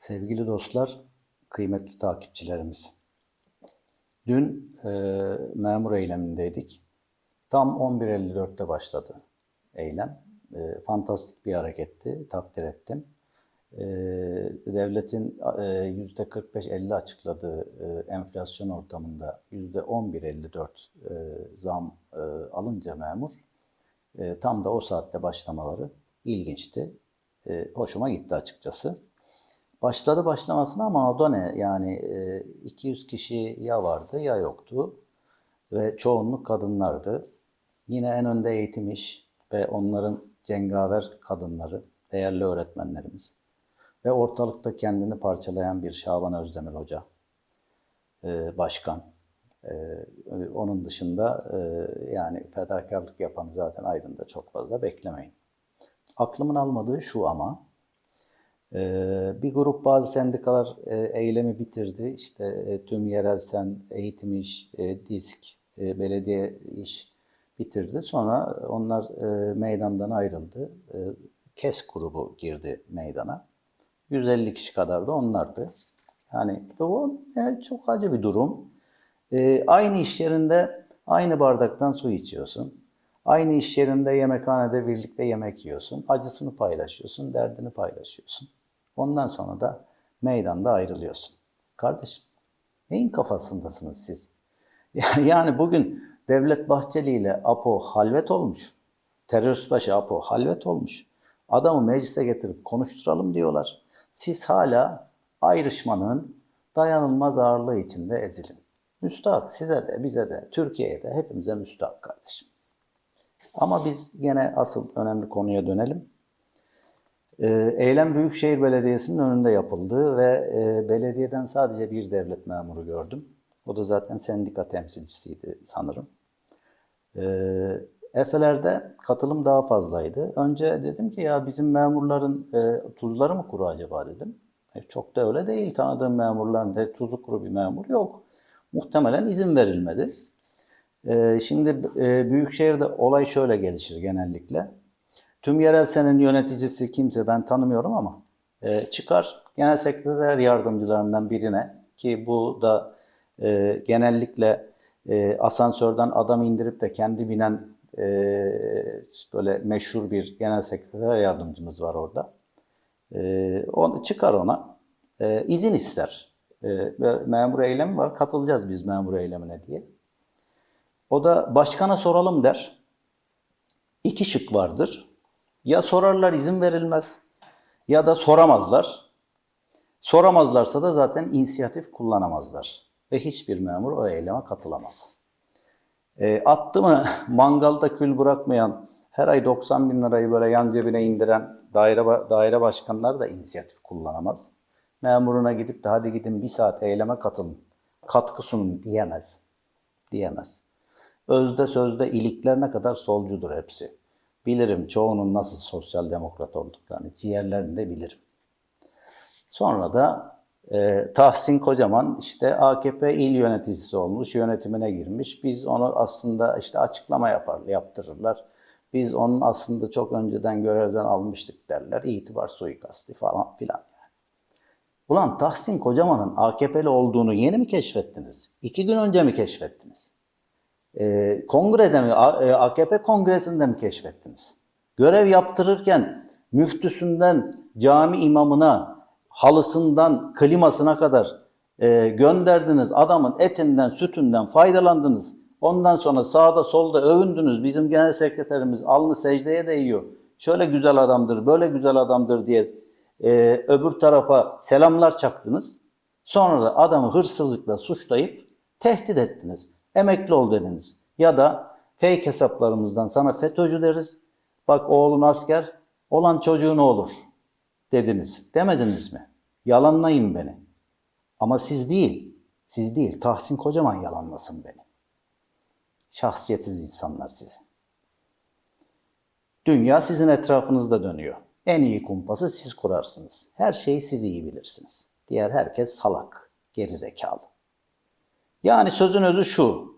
Sevgili dostlar, kıymetli takipçilerimiz. Dün e, memur eylemindeydik. Tam 11.54'te başladı eylem. E, fantastik bir hareketti, takdir ettim. E, devletin e, %45-50 açıkladığı e, enflasyon ortamında %11.54 e, zam e, alınca memur, e, tam da o saatte başlamaları ilginçti. E, hoşuma gitti açıkçası. Başladı başlamasına ama o ne? Yani e, 200 kişi ya vardı ya yoktu ve çoğunluk kadınlardı. Yine en önde eğitim iş ve onların cengaver kadınları, değerli öğretmenlerimiz ve ortalıkta kendini parçalayan bir Şaban Özdemir Hoca, e, başkan. E, onun dışında e, yani fedakarlık yapan zaten Aydın'da çok fazla beklemeyin. Aklımın almadığı şu ama, bir grup bazı sendikalar e, eylemi bitirdi. İşte e, tüm yerel sen, eğitim iş, e, disk, belediye iş bitirdi. Sonra onlar meydandan ayrıldı. KES grubu girdi meydana. 150 kişi kadar da onlardı. Yani o çok acı bir durum. Aynı iş yerinde aynı bardaktan su içiyorsun. Aynı iş yerinde yemekhanede birlikte yemek yiyorsun. Acısını paylaşıyorsun, derdini paylaşıyorsun. Ondan sonra da meydanda ayrılıyorsun. Kardeşim, neyin kafasındasınız siz? Yani bugün Devlet Bahçeli ile APO halvet olmuş. Terörist başı APO halvet olmuş. Adamı meclise getirip konuşturalım diyorlar. Siz hala ayrışmanın dayanılmaz ağırlığı içinde ezilin. Müstahak size de, bize de, Türkiye'ye de hepimize müstahak kardeşim. Ama biz yine asıl önemli konuya dönelim. Ee, Eylem Büyükşehir Belediyesi'nin önünde yapıldı ve e, belediyeden sadece bir devlet memuru gördüm. O da zaten sendika temsilcisiydi sanırım. Ee, Efeler'de katılım daha fazlaydı. Önce dedim ki ya bizim memurların e, tuzları mı kuru acaba dedim. E, çok da öyle değil. Tanıdığım memurların da tuzu kuru bir memur yok. Muhtemelen izin verilmedi. E, şimdi e, Büyükşehir'de olay şöyle gelişir genellikle. Tüm yerel senin yöneticisi kimse ben tanımıyorum ama e, çıkar genel sekreter yardımcılarından birine ki bu da e, genellikle e, asansörden adam indirip de kendi binen e, böyle meşhur bir genel sekreter yardımcımız var orada. E, onu, çıkar ona e, izin ister. E, memur eylemi var katılacağız biz memur eylemine diye. O da başkana soralım der. İki şık vardır. Ya sorarlar izin verilmez ya da soramazlar. Soramazlarsa da zaten inisiyatif kullanamazlar. Ve hiçbir memur o eyleme katılamaz. E, attı mı mangalda kül bırakmayan, her ay 90 bin lirayı böyle yan cebine indiren daire, daire başkanları da inisiyatif kullanamaz. Memuruna gidip de hadi gidin bir saat eyleme katılın, katkı sunun diyemez. Diyemez. Özde sözde iliklerine kadar solcudur hepsi. Bilirim çoğunun nasıl sosyal demokrat olduklarını, ciğerlerini de bilirim. Sonra da e, Tahsin Kocaman işte AKP il yöneticisi olmuş, yönetimine girmiş. Biz onu aslında işte açıklama yapar, yaptırırlar. Biz onun aslında çok önceden görevden almıştık derler. İtibar suikasti falan filan. Yani. Ulan Tahsin Kocaman'ın AKP'li olduğunu yeni mi keşfettiniz? İki gün önce mi keşfettiniz? E, kongrede mi, AKP kongresinde mi keşfettiniz? Görev yaptırırken müftüsünden cami imamına, halısından klimasına kadar e, gönderdiniz. Adamın etinden, sütünden faydalandınız. Ondan sonra sağda solda övündünüz. Bizim genel sekreterimiz alnı secdeye değiyor. Şöyle güzel adamdır, böyle güzel adamdır diye e, öbür tarafa selamlar çaktınız. Sonra da adamı hırsızlıkla suçlayıp tehdit ettiniz. Emekli ol dediniz. Ya da fake hesaplarımızdan sana FETÖ'cü deriz. Bak oğlun asker, olan çocuğun olur dediniz. Demediniz mi? Yalanlayın beni. Ama siz değil, siz değil. Tahsin Kocaman yalanlasın beni. Şahsiyetsiz insanlar sizin. Dünya sizin etrafınızda dönüyor. En iyi kumpası siz kurarsınız. Her şeyi siz iyi bilirsiniz. Diğer herkes salak, gerizekalı. Yani sözün özü şu.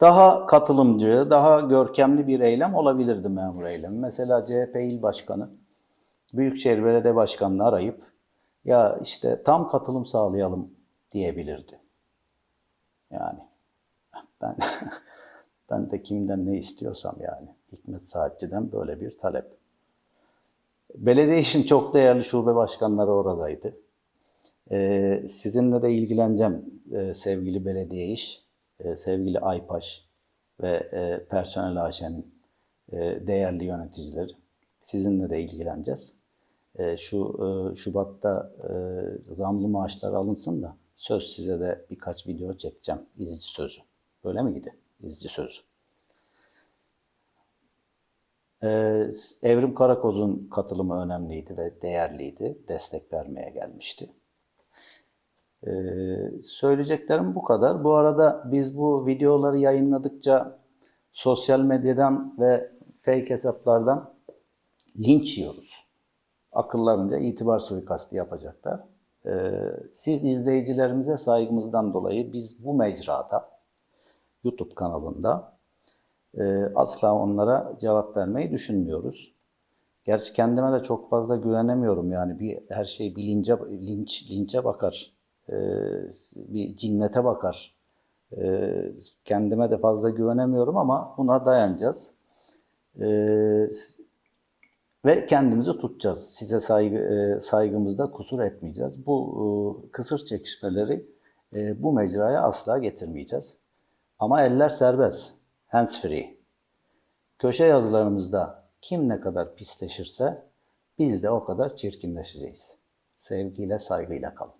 Daha katılımcı, daha görkemli bir eylem olabilirdi memur eylemi. Mesela CHP il başkanı Büyükşehir Belediye Başkanı'nı arayıp ya işte tam katılım sağlayalım diyebilirdi. Yani ben ben de kimden ne istiyorsam yani Hikmet Saatçı'dan böyle bir talep. Belediye için çok değerli şube başkanları oradaydı. Ee, sizinle de ilgileneceğim e, sevgili belediye iş, e, sevgili Aypaş ve e, personel AŞ'nin değerli yöneticileri. Sizinle de ilgileneceğiz. Şu Şubat'ta zamlı maaşlar alınsın da söz size de birkaç video çekeceğim. İzci sözü. Böyle mi gidi? İzci sözü. Evrim Karakoz'un katılımı önemliydi ve değerliydi. Destek vermeye gelmişti. Ee, söyleyeceklerim bu kadar. Bu arada biz bu videoları yayınladıkça sosyal medyadan ve fake hesaplardan linç yiyoruz. Akıllarınca itibar suikastı yapacaklar. Ee, siz izleyicilerimize saygımızdan dolayı biz bu mecrada YouTube kanalında e, asla onlara cevap vermeyi düşünmüyoruz. Gerçi kendime de çok fazla güvenemiyorum yani bir her şey bir lince, linç, linçe bakar, e, bir cinnete bakar. E, kendime de fazla güvenemiyorum ama buna dayanacağız. E, ve kendimizi tutacağız. Size saygı, saygımızda kusur etmeyeceğiz. Bu kısır çekişmeleri bu mecraya asla getirmeyeceğiz. Ama eller serbest. Hands free. Köşe yazılarımızda kim ne kadar pisleşirse biz de o kadar çirkinleşeceğiz. Sevgiyle, saygıyla kalın.